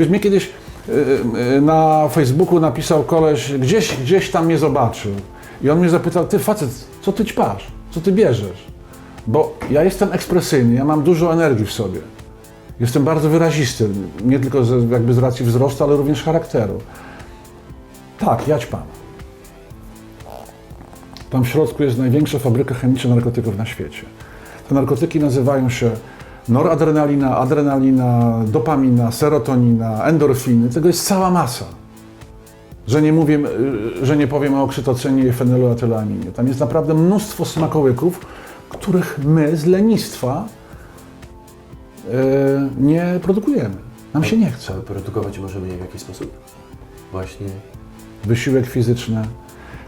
Wiesz, mnie kiedyś y, y, na Facebooku napisał koleś, gdzieś, gdzieś tam mnie zobaczył. I on mnie zapytał, ty facet, co ty ćpasz? Co ty bierzesz? Bo ja jestem ekspresyjny, ja mam dużo energii w sobie. Jestem bardzo wyrazisty, nie tylko z, jakby z racji wzrostu, ale również charakteru. Tak, ja ćpam. Tam w środku jest największa fabryka chemiczna narkotyków na świecie. Te narkotyki nazywają się noradrenalina, adrenalina, dopamina, serotonina, endorfiny. Tego jest cała masa. Że nie, mówię, y, że nie powiem o okrzytocenie i fenyloetylaminie. Tam jest naprawdę mnóstwo smakołyków, których my z lenistwa y, nie produkujemy. Nam się nie chce. Produkować możemy je w jaki sposób? Właśnie wysiłek fizyczny,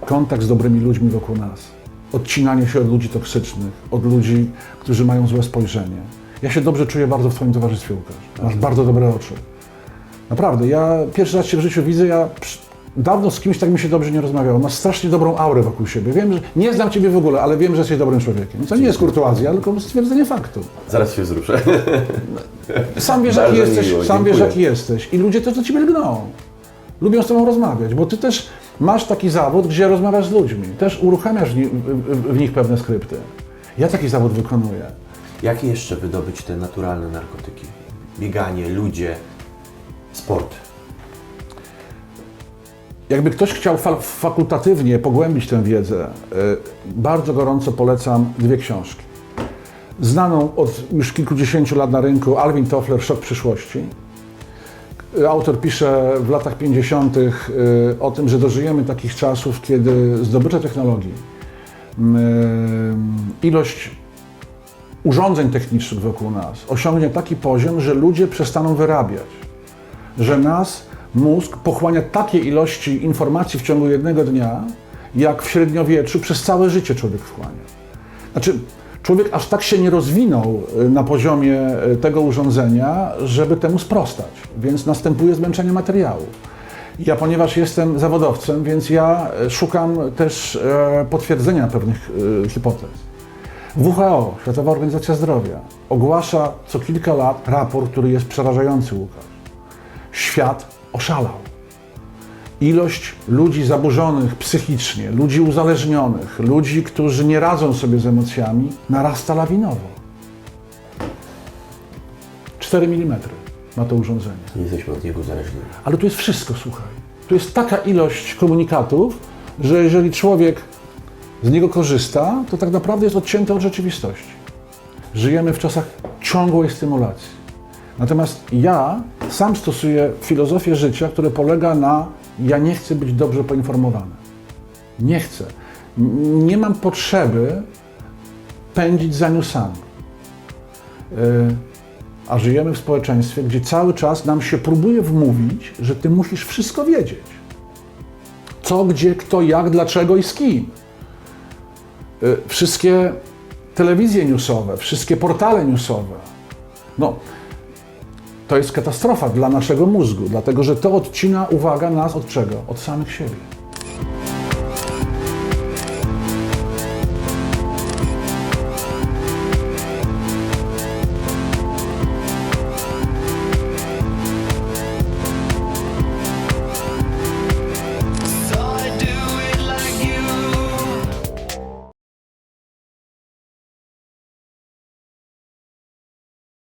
kontakt z dobrymi ludźmi wokół nas, odcinanie się od ludzi toksycznych, od ludzi, którzy mają złe spojrzenie. Ja się dobrze czuję bardzo w Twoim towarzystwie, Łukasz. Masz bardzo dobre oczy. Naprawdę, ja pierwszy raz Cię w życiu widzę, ja dawno z kimś tak mi się dobrze nie rozmawiało. Masz strasznie dobrą aurę wokół siebie. Wiem, że nie znam Ciebie w ogóle, ale wiem, że jesteś dobrym człowiekiem. To nie jest kurtuazja, tylko stwierdzenie faktu. zaraz się wzruszę. Sam wiesz, jaki jesteś, miło, sam wiesz, jaki jesteś. I ludzie też do ciebie lgną. Lubią z tobą rozmawiać, bo ty też masz taki zawód, gdzie rozmawiasz z ludźmi. Też uruchamiasz w nich pewne skrypty. Ja taki zawód wykonuję. Jak jeszcze wydobyć te naturalne narkotyki? Bieganie, ludzie, sport. Jakby ktoś chciał fa- fakultatywnie pogłębić tę wiedzę, y, bardzo gorąco polecam dwie książki. Znaną od już kilkudziesięciu lat na rynku Alvin Toffler, Szok przyszłości. Y, Autor pisze w latach 50. y, o tym, że dożyjemy takich czasów, kiedy zdobycze technologii, ilość urządzeń technicznych wokół nas osiągnie taki poziom, że ludzie przestaną wyrabiać że nas mózg pochłania takie ilości informacji w ciągu jednego dnia, jak w średniowieczu przez całe życie człowiek wchłania. Znaczy, człowiek aż tak się nie rozwinął y, na poziomie y, tego urządzenia, żeby temu sprostać, więc następuje zmęczenie materiału. Ja, ponieważ jestem zawodowcem, więc ja y, szukam też potwierdzenia pewnych hipotez. WHO, Światowa Organizacja Zdrowia, ogłasza co kilka lat raport, który jest przerażający, Łukasz świat oszalał. Ilość ludzi zaburzonych psychicznie, ludzi uzależnionych, ludzi, którzy nie radzą sobie z emocjami, narasta lawinowo. 4 mm ma to urządzenie. Nie jesteśmy od niego uzależnieni. Ale tu jest wszystko, słuchaj. Tu jest taka ilość komunikatów, że jeżeli człowiek z niego korzysta, to tak naprawdę jest odcięty od rzeczywistości. Żyjemy w czasach ciągłej stymulacji. Natomiast ja sam stosuję filozofię życia, które polega na ja nie chcę być dobrze poinformowany. Nie chcę. Nie mam potrzeby pędzić za newsami. Yy, a żyjemy w społeczeństwie, gdzie cały czas nam się próbuje wmówić, że ty musisz wszystko wiedzieć. Co, gdzie, kto, jak, dlaczego i z kim. Y, Wszystkie telewizje newsowe, wszystkie portale newsowe. No, to jest katastrofa dla naszego mózgu, dlatego że to odcina, uwaga, nas od czego? Od samych siebie.